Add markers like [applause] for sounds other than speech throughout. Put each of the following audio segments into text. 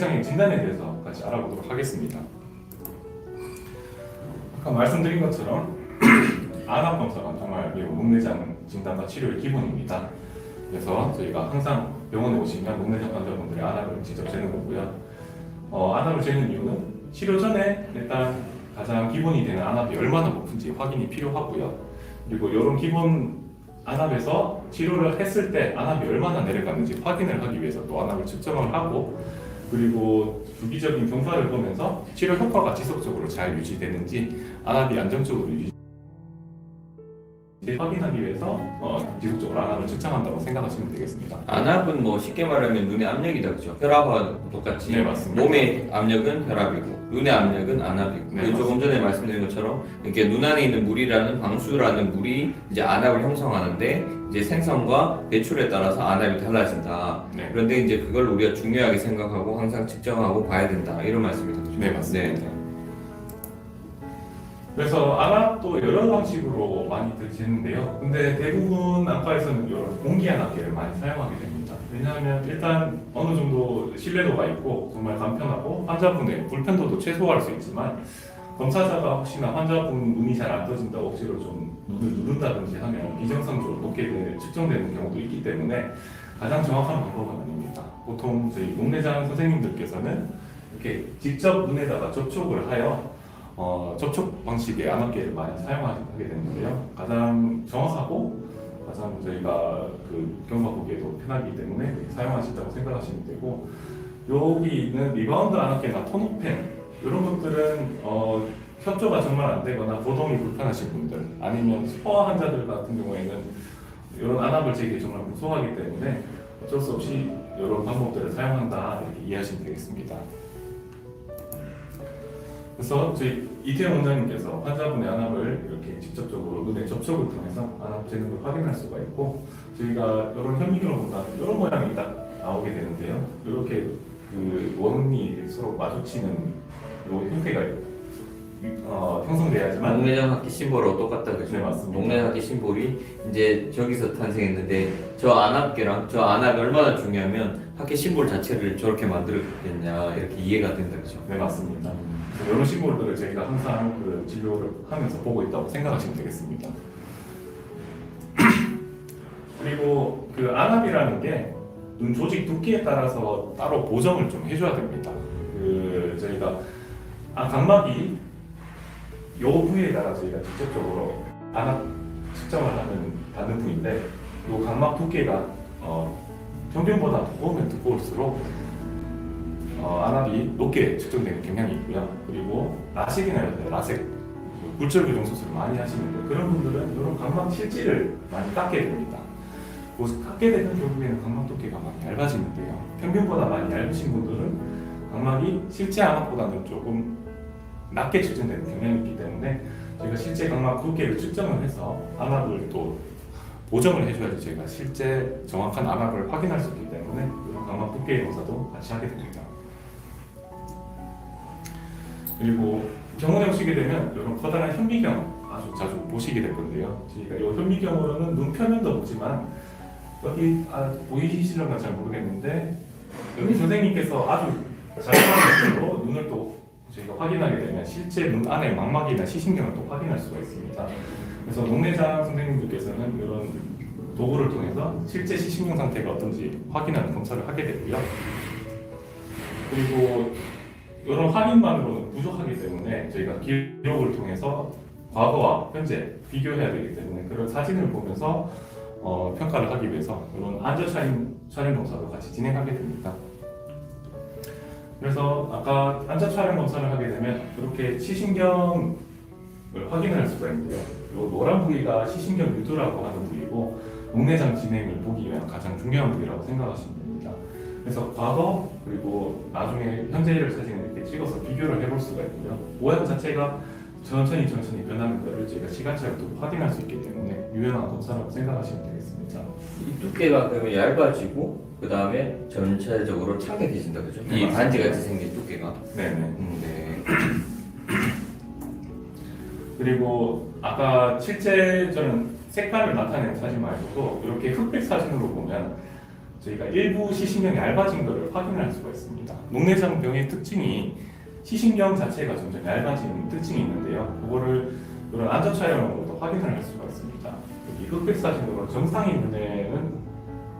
녹내장애 진단에 대해서 같이 알아보도록 하겠습니다. 아까 말씀드린 것처럼 [clears throat] 안압 검사가 정말 매우 녹내장 진단과 치료의 기본입니다. 그래서 저희가 항상 병원에 오시면 녹내장 환자분들의 안압을 직접 재는 거고요. 어, 안압을 재는 이유는 치료 전에 일단 가장 기본이 되는 안압이 얼마나 높은지 확인이 필요하고요. 그리고 이런 기본 안압에서 치료를 했을 때 안압이 얼마나 내려갔는지 확인을 하기 위해서 또 안압을 측정을 하고 그리고 주기적인 경과를 보면서 치료 효과가 지속적으로 잘 유지되는지 안압이 안정적으로 유지 확인하기 위해서 어, 지속적으로 안압을 측정한다고 생각하시면 되겠습니다. 안압은 뭐 쉽게 말하면 눈의 압력이다 그죠? 혈압과 똑같이 네, 맞습니다. 몸의 압력은 혈압이고 눈의 압력은 안압이고 네, 조금 전에 말씀드린 것처럼 이렇게 눈 안에 있는 물이라는 방수라는 물이 이제 안압을 형성하는데 이제 생성과 배출에 따라서 안압이 달라진다. 네, 그런데 이제 그걸 우리가 중요하게 생각하고 항상 측정하고 봐야 된다 이런 말씀이죠. 네 맞습니다. 네. 그래서 안압도 여러 방식으로 많이들 재는데요. 근데 대부분 안과에서는 이런 공기 안압계를 많이 사용하게 됩니다. 왜냐하면 일단 어느 정도 신뢰도가 있고 정말 간편하고 환자분의 불편도도 최소화할 수 있지만 검사자가 혹시나 환자분 눈이 잘 안 떠진다고 억지로 좀 눈을 누른다든지 하면 비정상적으로 높게 되- 측정되는 경우도 있기 때문에 가장 정확한 방법은 아닙니다. 보통 저희 녹내장 선생님들께서는 이렇게 직접 눈에다가 접촉을 하여 어, 접촉 방식의 안압계를 많이 사용하게 되는데요. 가장 정확하고 가장 저희가 그 경과 보기에도 편하기 때문에 사용하신다고 생각하시면 되고 여기 있는 리바운드 안압계나 토너펜 이런 것들은 어, 협조가 정말 안 되거나 고동이 불편하신 분들 아니면 스포 환자들 같은 경우에는 이런 안압을 재기 정말 무서워하기 때문에 어쩔 수 없이 이런 방법들을 사용한다 이렇게 이해하시면 되겠습니다. 그래서 저희 이태원 원장님께서 환자분의 안압을 이렇게 직접적으로 눈에 접촉을 통해서 안압 걸 확인할 수가 있고 저희가 이런 현미경을 보면 이런 모양이 딱 나오게 되는데요. 이렇게 그 원이 서로 마주치는 요 형태가 어, 형성돼야지만 동네장 학기 심볼하고 똑같다 그죠? 네, 맞습니다. 동네 학기 심볼이 이제 저기서 탄생했는데 저 안압계랑 저 안압이 얼마나 중요하면 학기 심볼 자체를 저렇게 만들었겠냐 이렇게 이해가 된다 그죠? 네 맞습니다. 이런 식물들을 저희가 항상 그 진료를 하면서 보고 있다고 생각하시면 되겠습니다. [clears throat] 그리고 그 안압이라는 게 눈 조직 두께에 따라서 따로 보정을 좀 해줘야 됩니다. 그 저희가 아 각막이 요 부위에 따라 저희가 직접적으로 안압 측정을 하는 받는 부위인데 요 각막 두께가 어, 평균보다 두꺼우면 두꺼울수록 어, 안압이 높게 측정되는 경향이 있고요. 그리고 라식이나 이런 데 라섹, 그 굴절 교정 수술을 많이 하시는데 그런 분들은 이런 각막 실지를 많이 깎게 됩니다. 그 깎게 되는 경우에는 각막 두께가 많이 얇아지는데요. 평균보다 많이 얇으신 분들은 각막이 실제 안압보다는 조금 낮게 측정되는 경향이 있기 때문에 저희가 실제 각막 두께를 측정을 해서 안압을 또 보정을 해줘야지 저희가 실제 정확한 안압을 확인할 수 있기 때문에 각막 두께의 검사도 같이 하게 됩니다. 그리고 병원에 오시게 되면 이런 커다란 현미경 아주 자주 보시게 될 건데요. 저희가 이 현미경으로는 눈 표면도 보지만 여기 아, 보이시려나 잘 모르겠는데 여기 선생님께서 아주 자세한 으로 눈을 또 저희가 확인하게 되면 실제 눈 안에 망막이나 시신경을 또 확인할 수가 있습니다. 그래서 녹내장 선생님들께서는 이런 도구를 통해서 실제 시신경 상태가 어떤지 확인하는 검사를 하게 되고요. 그리고 이런 확인만으로는 부족하기 때문에 저희가 기록을 통해서 과거와 현재 비교해야 되기 때문에 그런 사진을 보면서 어, 평가를 하기 위해서 이런 안전 촬영, 촬영 검사도 같이 진행하게 됩니다. 그래서 아까 안전 촬영 검사를 하게 되면 이렇게 시신경을 확인할 수가 있는데요. 이 노란 부위가 시신경 유두라고 하는 부위고 녹내장 진행을 보기 위한 가장 중요한 부위라고 생각하시면 됩니다. 그래서 과거 그리고 나중에 현재를 사진을 이렇게 찍어서 비교를 해볼 수가 있고요. 모양 자체가 천천히 천천히 변하는 것을 저희가 시간차로 확인할 수 있기 때문에 유연한 검사라고 생각하시면 되겠습니다. 이 두께가 그러면 얇아지고 그 다음에 전체적으로 창백해진다 그죠? 네, 이 맞습니다. 반지 같이 생긴 두께가. 네네. 음, 네. 그리고 아까 실제 저는 색깔을 나타내는 사진 말고도 이렇게 흑백 사진으로 보면 저희가 일부 시신경이 얇아진 것을 확인을 할 수가 있습니다. 녹내장 병의 특징이 시신경 자체가 점점 얇아지는 특징이 있는데요. 그거를 이런 안전 촬영으로도 확인을 할 수가 있습니다. 여기 흑백 사진으로 정상인 눈에는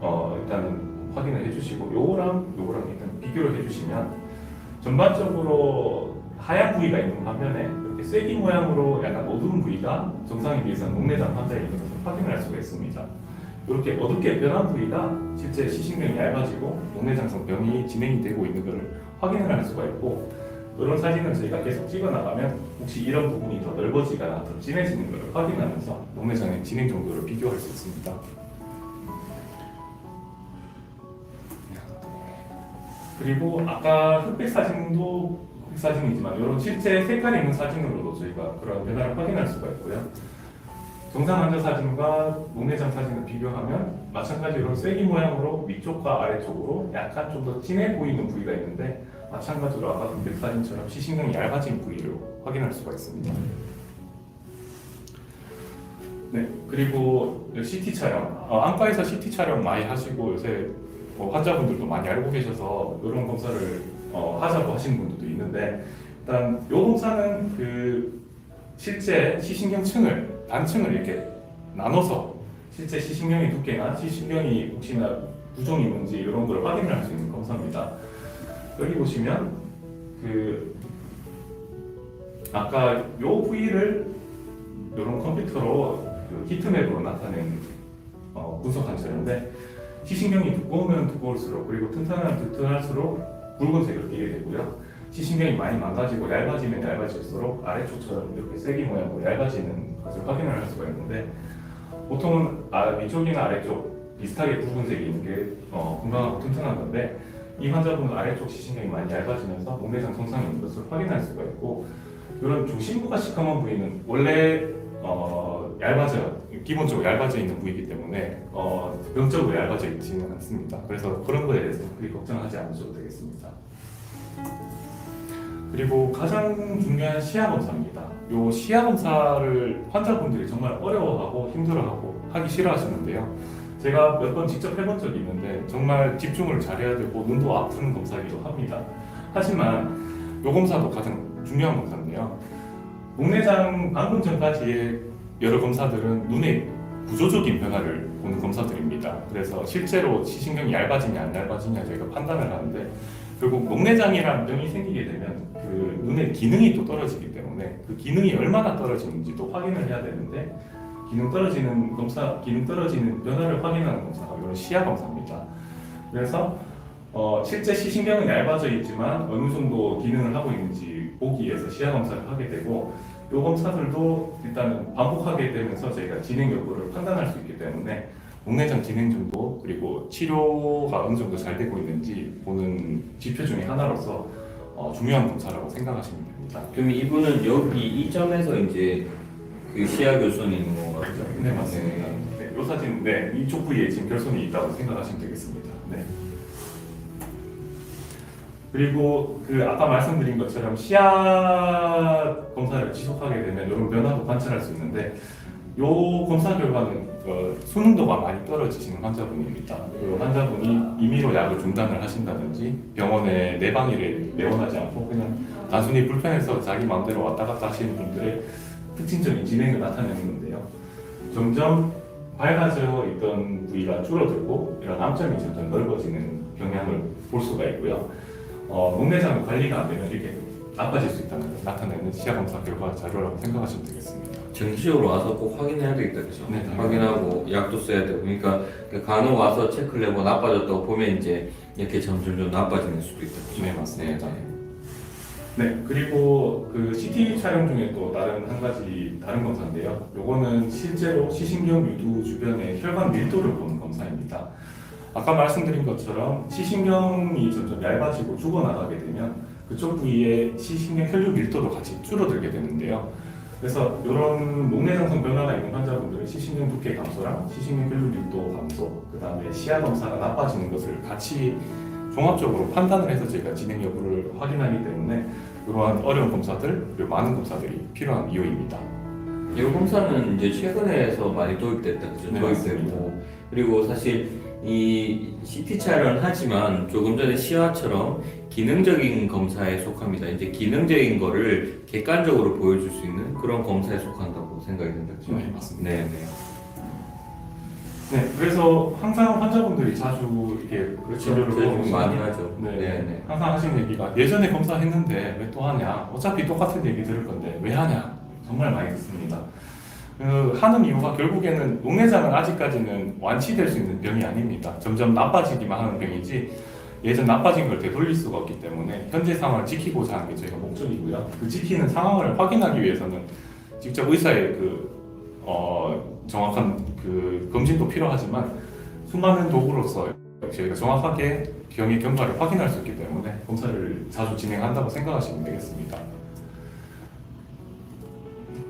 어, 일단은 확인을 해주시고 요거랑 요거랑 일단 비교를 해주시면 전반적으로 하얀 부위가 있는 반면에 이렇게 쐐기 모양으로 약간 어두운 부위가 정상에 비해서 녹내장 환자에 있는 것을 확인을 할 수가 있습니다. 이렇게 어둡게 변한 부위가 실제 시신경이 얇아지고 녹내장성 병이 진행이 되고 있는 것을 확인을 할 수가 있고 이런 사진을 저희가 계속 찍어 나가면 혹시 이런 부분이 더 넓어지거나 더 진해지는 것을 확인하면서 녹내장의 진행 정도를 비교할 수 있습니다. 그리고 아까 흑백 사진도 흑백 사진이지만 이런 실제 색깔이 있는 사진으로도 저희가 그런 변화를 확인할 수가 있고요. 정상 환자 사진과 녹내장 사진을 비교하면 마찬가지로 쐐기 모양으로 위쪽과 아래쪽으로 약간 좀 더 진해 보이는 부위가 있는데 마찬가지로 아까 흑백 사진처럼 시신경이 얇아진 부위를 확인할 수가 있습니다. 네, 그리고 CT 촬영, 어, 안과에서 CT 촬영 많이 하시고 요새 뭐 환자분들도 많이 알고 계셔서 이런 검사를 어, 하자고 하시는 분들도 있는데 일단 이 검사는 그 실제 시신경층을 단층을 이렇게 나눠서 실제 시신경의 두께나 시신경이 혹시나 부종이 있는지 이런 걸 확인을 할 수 있는 검사입니다. 여기 보시면 그 아까 요 부위를 이런 컴퓨터로 그 히트맵으로 나타낸 어, 분석한 차인데 시신경이 두꺼우면 두꺼울수록 그리고 튼튼하면 튼튼할수록 붉은 색을 띠게 되고요. 시신경이 많이 망가지고 얇아지면 얇아질수록 아래쪽처럼 이렇게 쐐기 모양으로 얇아지는 것을 확인을 할 수가 있는데 보통은 아, 위쪽이나 아래쪽 비슷하게 붉은색이 있는 게 어, 건강하고 튼튼한 건데 이 환자분은 아래쪽 시신경이 많이 얇아지면서 녹내장 손상이 있는 것을 확인할 수가 있고 이런 중심부가 시커먼 부위는 원래 어, 얇아져 기본적으로 얇아져 있는 부위이기 때문에 어, 병적으로 얇아져 있지는 않습니다. 그래서 그런 거에 대해서 그리 걱정하지 않으셔도 되겠습니다. 그리고 가장 중요한 시야 검사입니다. 요 시야 검사를 환자분들이 정말 어려워하고 힘들어하고 하기 싫어하시는데요. 제가 몇 번 직접 해본 적이 있는데 정말 집중을 잘해야 되고 눈도 아픈 검사이기도 합니다. 하지만 요 검사도 가장 중요한 검사인데요. 목내장 방금 전까지의 여러 검사들은 눈의 구조적인 변화를 보는 검사들입니다. 그래서 실제로 시신경이 얇아지냐 안 얇아지냐 저희가 판단을 하는데 결국 목내장이라는 병이 생기게 되면 그 눈의 기능이 또 떨어지기 때문에 그 기능이 얼마나 떨어지는지도 확인을 해야 되는데 기능 떨어지는 검사, 기능 떨어지는 변화를 확인하는 검사가 이런 시야 검사입니다. 그래서 어, 실제 시신경은 얇아져 있지만 어느 정도 기능을 하고 있는지 보기 위해서 시야 검사를 하게 되고 이 검사들도 일단은 반복하게 되면서 저희가 진행 여부를 판단할 수 있기 때문에 목내장 진행 정도 그리고 치료가 어느 정도 잘 되고 있는지 보는 지표 중에 하나로서 어, 중요한 검사라고 생각하시면 됩니다. 그럼 이분은 여기 이 점에서 이제 그 시야 교선이 있는 건가요? 네 맞습니다. 네, 이 사진 네 이쪽 부위에 지금 결손이 있다고 생각하시면 되겠습니다. 네. 그리고 그 아까 말씀드린 것처럼 시야 검사를 지속하게 되면 이런 변화도 관찰할 수 있는데 이 검사 결과는 어, 수능도가 많이 떨어지시는 환자분입니다. 그 환자분이 임의로 약을 중단을 하신다든지 병원에 내방일에 내원하지 않고 그냥 단순히 불편해서 자기 마음대로 왔다 갔다 하시는 분들의 특징적인 진행을 나타내는데요. 점점 밝아져 있던 부위가 줄어들고 이런 암점이 점점 넓어지는 경향을 볼 수가 있고요. 어, 녹내장 관리가 안 되면 이렇게 나빠질 수 있다는 걸 나타내는 시야 검사 결과 자료라고 생각하시면 되겠습니다. 정기적으로 와서 꼭 확인해야 되겠다 그죠? 네, 당연히. 확인하고 약도 써야 되고 그러니까 그 간혹 와서 체크를 해보고 나빠졌다고 보면 이제 이렇게 점점 나빠지는 수도 있다 그죠? 네, 맞습니다. 네, 네. 네, 그리고 그 CT 촬영 중에 또 다른 한 가지 다른 검사인데요. 요거는 실제로 시신경 유두 주변의 혈관 밀도를 보는 검사입니다. 아까 말씀드린 것처럼 시신경이 점점 얇아지고 죽어나가게 되면 그쪽 부위의 시신경 혈류 밀도도 같이 줄어들게 되는데요. 그래서 이런 목내장성 변화가 있는 환자분들은 시신경 두께 감소랑 시신경 혈류 밀도 감소, 그 다음에 시야 검사가 나빠지는 것을 같이 종합적으로 판단을 해서 저희가 진행 여부를 확인하기 때문에 이러한 어려운 검사들 그리고 많은 검사들이 필요한 이유입니다. 이 검사는 이제 최근에서 많이 도입됐다 그죠? 네, 도입되고 그리고 사실 이 CT 촬영을 하지만 조금 전에 시화처럼 기능적인 검사에 속합니다. 이제 기능적인 거를 객관적으로 보여줄 수 있는 그런 검사에 속한다고 생각이 든다. 네, 맞습니다. 네, 네. 네, 그래서 항상 환자분들이 자주 이렇게 진료를 그렇죠. 저희 보시면 많이 하죠. 네, 네, 네. 항상 하시는 얘기가 예전에 검사했는데 왜 또 하냐? 어차피 똑같은 얘기 들을 건데 왜 하냐? 정말 많이 듣습니다. 그 하는 이유가 결국에는 녹내장은 아직까지는 완치될 수 있는 병이 아닙니다. 점점 나빠지기만 하는 병이지 예전 나빠진 걸 되돌릴 수가 없기 때문에 현재 상황을 지키고자 하는 게 저희가 목적이고요. 그 지키는 상황을 확인하기 위해서는 직접 의사의 그 어, 정확한 그 검진도 필요하지만 수많은 도구로서 저희가 정확하게 병의 경과를 확인할 수 있기 때문에 검사를 자주 진행한다고 생각하시면 되겠습니다.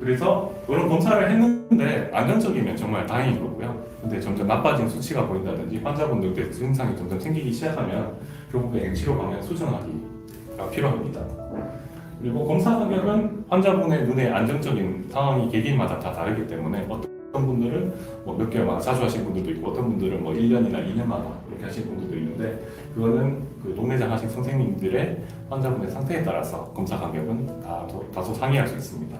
그래서 그런 검사를 했는데 안정적이면 정말 다행인 거고요. 근데 점점 나빠진 수치가 보인다든지 환자분들 증상이 점점 생기기 시작하면 결국에 치료 방향 수정하기가 필요합니다. 그리고 검사 가격은 환자분의 눈에 안정적인 상황이 개개인마다 다 다르기 때문에 어떤 분들은 뭐 몇 개월마다 자주 하신 분들도 있고 어떤 분들은 뭐 1년이나 2년마다 이렇게 하시는 분들도 있는데 그거는 그 녹내장 하신 선생님들의 환자분의 상태에 따라서 검사 가격은 다, 다소 상이할 수 있습니다.